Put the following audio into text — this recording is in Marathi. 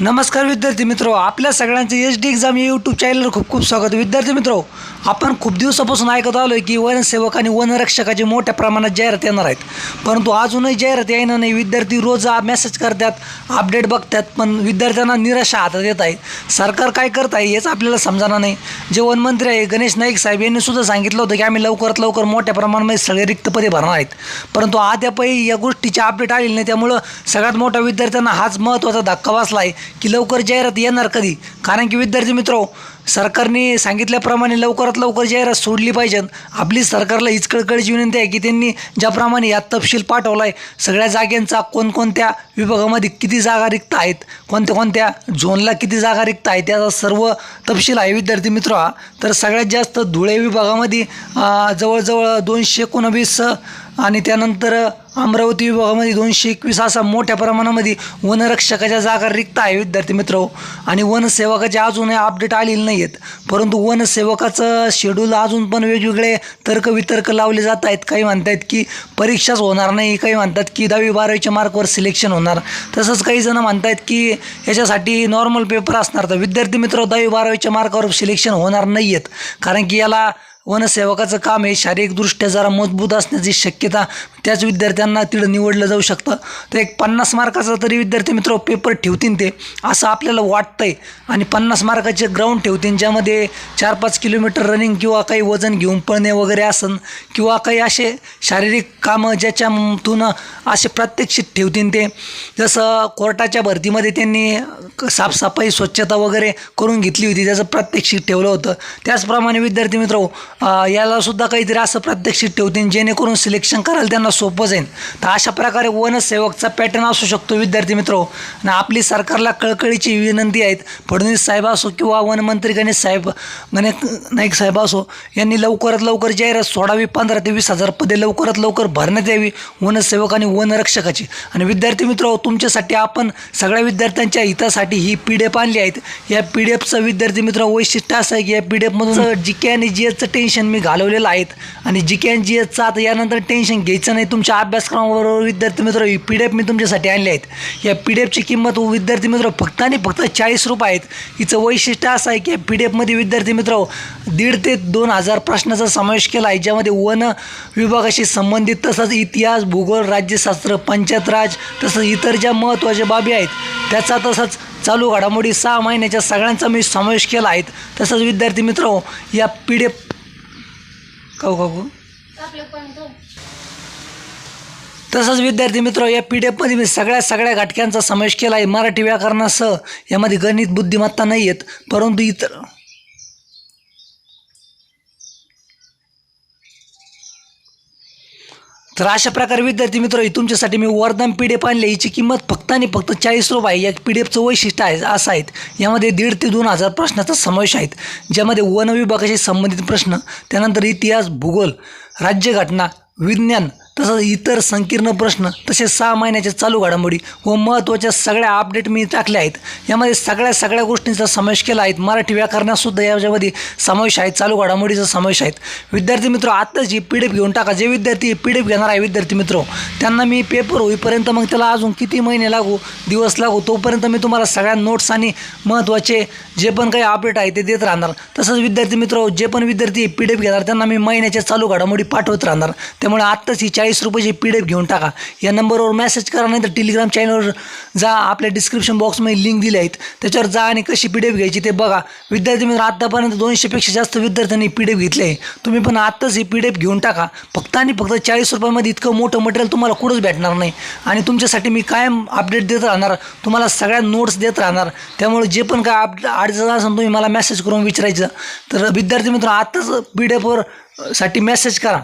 नमस्कार विद्यार्थी मित्रो आपल्या सगळ्यांचं एच डी एक्झाम या यूट्यूब चॅनलवर खूप खूप स्वागत. विद्यार्थी मित्रो आपण खूप दिवसापासून ऐकत आलो आहे की वनसेवक आणि वनरक्षकाची मोठ्या प्रमाणात जाहिरात येणार आहेत. परंतु अजूनही जाहिरात येणार नाही. विद्यार्थी रोज मेसेज करतात अपडेट बघतात पण विद्यार्थ्यांना निराशा हातात येत आहे. सरकार काय करत आहे हेच आपल्याला समजाणार नाही. जे वनमंत्री आहे गणेश नाईक साहेब यांनी सुद्धा सांगितलं होतं की आम्ही लवकरात लवकर मोठ्या प्रमाणामध्ये सगळे रिक्त पदे भरणार आहेत. परंतु अद्यापही या गोष्टीची अपडेट आलेली नाही. त्यामुळं सगळ्यात मोठा विद्यार्थ्यांना हाच महत्त्वाचा धक्का बसला आहे की लवकर जाहिरात येणार कधी? कारण की विद्यार्थी मित्रो सरकारने सांगितल्याप्रमाणे लवकरात लवकर जाहिरात सोडली पाहिजेत आपली सरकारला हीच कळकळीची विनंती आहे की त्यांनी ज्याप्रमाणे यात तपशील पाठवला आहे सगळ्या जाग्यांचा कोणकोणत्या विभागामध्ये किती जागा रिक्त आहेत कोणत्या कोणत्या झोनला किती जागा रिक्त आहेत त्याचा सर्व तपशील आहे विद्यार्थी मित्र हा. तर सगळ्यात जास्त धुळे विभागामध्ये जवळजवळ दोनशे एकोणवीस आणि त्यानंतर अमरावती विभागामध्ये दोनशे एकवीस असा मोठ्या प्रमाणामध्ये वनरक्षकाच्या जागा रिक्त आहे विद्यार्थी मित्र. आणि वनसेवकाचे अजूनही अपडेट आलेले नाही आहेत परंतु वनसेवकाचं शेड्यूल अजून पण वेगवेगळे तर्कवितर्क लावले जात आहेत. काही म्हणतात की परीक्षाच होणार नाही काही म्हणतात की दहावी बारावीच्या मार्कवर सिलेक्शन होणार. तसंच काही जण म्हणतात की याच्यासाठी नॉर्मल पेपर असणार. तर विद्यार्थी मित्र दहावी बारावीच्या मार्कावर सिलेक्शन होणार नाही आहेत कारण की याला वनसेवकाचं काम हे शारीरिकदृष्ट्या जरा मजबूत असण्याची शक्यता त्याच विद्यार्थ्यांना तिथं निवडलं जाऊ शकतं. तर एक पन्नास मार्काचा तरी विद्यार्थी मित्र पेपर ठेवतील ते असं आपल्याला वाटतंय. आणि पन्नास मार्काचे ग्राउंड ठेवतील ज्यामध्ये चार पाच किलोमीटर रनिंग किंवा काही वजन घेऊन पळणे वगैरे असन किंवा काही असे शारीरिक कामं ज्याच्यातून असे प्रात्यक्षिक ठेवतील ते. जसं कोर्टाच्या भरतीमध्ये त्यांनी साफसफाई स्वच्छता वगैरे करून घेतली होती त्याचं प्रात्यक्षिक ठेवलं होतं. त्याचप्रमाणे विद्यार्थी मित्र याला सुद्धा काहीतरी असं प्रात्यक्षिक ठेवतील जेणेकरून सिलेक्शन करायला त्यांना सोपं जाईल तर अशा प्रकारे वनसेवकचा पॅटर्न असू शकतो विद्यार्थी मित्र. आणि आपली सरकारला कळकळीची विनंती आहेत. फडणवीस साहेब असो किंवा वनमंत्री गणेश साहेब गणेश नाईक साहेब असो यांनी लवकरात लवकर जाहिरात सोडावी पंधरा ते वीस हजार पदे लवकरात लवकर भरण्यात यावी वनसेवक आणि वनरक्षकाची. आणि विद्यार्थी मित्र तुमच्यासाठी आपण सगळ्या विद्यार्थ्यांच्या हितासाठी ही पी डी एफ आणली आहेत. या पी डी एफचं विद्यार्थी मित्र वैशिष्ट्य असं आहे की या पी डी एफमधून जी के आणि जी एसचं टेन्शन मी घालवलेलं आहेत. आणि जी के एन जी एसचा आता यानंतर टेन्शन घ्यायचं नाही. तुमच्या अभ्यासक्रमाबरोबर विद्यार्थी मित्र ही पी डी एफ मी तुमच्यासाठी आणले आहेत. या पी डी एफची किंमत विद्यार्थी मित्र फक्त आणि फक्त चाळीस रुपये आहेत. हिचं वैशिष्ट्य असं आहे की या पी डी एफमध्ये विद्यार्थी मित्र दीड ते दोन हजार प्रश्नाचा समावेश केला आहे. ज्यामध्ये वन विभागाशी संबंधित तसंच इतिहास भूगोल राज्यशास्त्र पंचायत राज तसंच इतर ज्या महत्त्वाच्या बाबी आहेत त्याचा तसंच चालू घडामोडी सहा महिन्याच्या सगळ्यांचा मी समावेश केला आहे. तसंच विद्यार्थी मित्र या पी डी एफ काऊ काकू तसंच विद्यार्थी मित्र या पी डी एफमध्ये मी सगळ्या सगळ्या घटकांचा समावेश केला आहे मराठी व्याकरणासह यामध्ये गणित बुद्धिमत्ता नाही आहेत परंतु इतर तर अशा प्रकारे विद्यार्थी मित्र तुमच्यासाठी मी वरदान पी डी एफ आणले. याची किंमत फक्त आणि फक्त चाळीस रुपये. आहे. या पी डी एफचं वैशिष्ट्य आहे असं आहेत. यामध्ये दीड ते दोन हजार प्रश्नाचा समावेश आहेत. ज्यामध्ये वन विभागाशी संबंधित प्रश्न त्यानंतर इतिहास भूगोल राज्यघटना विज्ञान तसंच इतर संकीर्ण प्रश्न तसेच सहा महिन्याच्या चालू घडामोडी व महत्त्वाच्या सगळ्या अपडेट मी टाकल्या आहेत. यामध्ये सगळ्या सगळ्या गोष्टींचा समावेश केला आहे. मराठी व्याकरणातसुद्धा याच्यामध्ये समावेश आहे चालू घडामोडीचा समावेश आहेत विद्यार्थी मित्र आत्ताच जी पी डी एफ घेऊन टाका जे विद्यार्थी पी डी एफ घेणार आहे विद्यार्थी मित्र त्यांना मी पेपर होईपर्यंत मग त्याला अजून किती महिने लागू दिवस लागू तोपर्यंत मी तुम्हाला सगळ्या नोट्स आणि महत्त्वाचे जे पण काही अपडेट आहे ते देत राहणार. तसंच विद्यार्थी मित्र जे पण विद्यार्थी पी डी एफ घेणार त्यांना मी महिन्याच्या चालू घडामोडी पाठवत राहणार. त्यामुळे आत्ताच ही चाळीस रुपयाची पी डी एफ घेऊन टाका. या नंबरवर मेसेज करा नाही तर टेलिग्राम चॅनलवर जा आपल्या डिस्क्रिप्शन बॉक्समध्ये लिंक दिले आहेत. त्याच्यावर जा आणि कशी पी डी एफ घ्यायची ते बघा. विद्यार्थी मित्र आत्तापर्यंत दोनशेपेक्षा जास्त विद्यार्थ्यांनी पी डी एफ घेतले आहे. तुम्ही पण आत्ताच ही पी डी एफ घेऊन टाका. फक्त आणि फक्त चाळीस रुपयामध्ये इतकं मोठं मटेरियल तुम्हाला कुठंच भेटणार नाही. आणि तुमच्यासाठी मी कायम अपडेट देत राहणार. तुम्हाला सगळ्या नोट्स देत राहणार. त्यामुळे जे पण काय अप अडचण असेल तुम्ही मला मेसेज करून विचारायचं. तर विद्यार्थी मित्र आत्ताच पी डी एफवर साठी मेसेज करा.